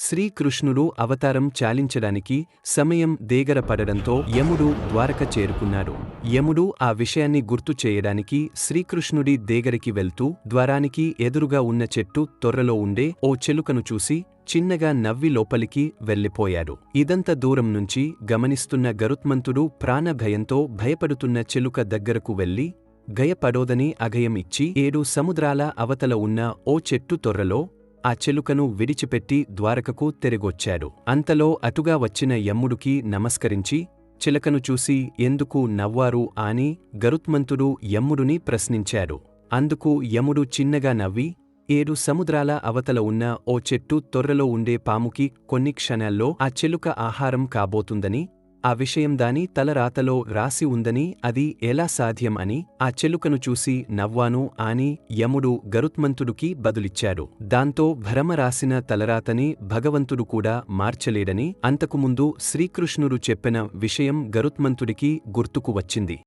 శ్రీకృష్ణుడు అవతారం చాలించడానికి సమయం దేగర పడడంతో యముడు ద్వారక చేరుకున్నాడు. యముడు ఆ విషయాన్ని గుర్తు చేయడానికి శ్రీకృష్ణుడి దేగరికి వెళ్తూ ద్వారానికి ఎదురుగా ఉన్న చెట్టు తొర్రలో ఉండే ఓ చెలుకను చూసి చిన్నగా నవ్వి లోపలికి వెళ్ళిపోయాడు. ఇదంత దూరం నుంచి గమనిస్తున్న గరుత్మంతుడు ప్రాణభయంతో భయపడుతున్న చెలుక దగ్గరకు వెళ్ళి గయపడోదని అఘయమిచ్చి ఇచ్చి ఏడు సముద్రాల అవతల ఉన్న ఓ చెట్టు తొర్రలో ఆ చెలుకను విడిచిపెట్టి ద్వారకకు తిరిగొచ్చాడు. అంతలో అటుగా వచ్చిన యమ్ముడికి నమస్కరించి చిలకను చూసి ఎందుకు నవ్వారు అని గరుత్మంతుడు యమ్ముడుని ప్రశ్నించాడు. అందుకు యముడు చిన్నగా నవ్వి ఏడు సముద్రాల అవతల ఉన్న ఓ చెట్టు తొర్రలో ఉండే పాముకి కొన్ని క్షణాల్లో ఆ చెలుక ఆహారం కాబోతుందని ఆ విషయం దాని తలరాతలో రాసి ఉందని అది ఎలా సాధ్యం అని ఆ చెలుకను చూసి నవ్వాను అని యముడు గరుత్మంతుడికి బదులిచ్చాడు. దాంతో భరమ రాసిన తలరాతని భగవంతుడు కూడా మార్చలేడని అంతకుముందు శ్రీకృష్ణుడు చెప్పిన విషయం గరుత్మంతుడికి గుర్తుకు వచ్చింది.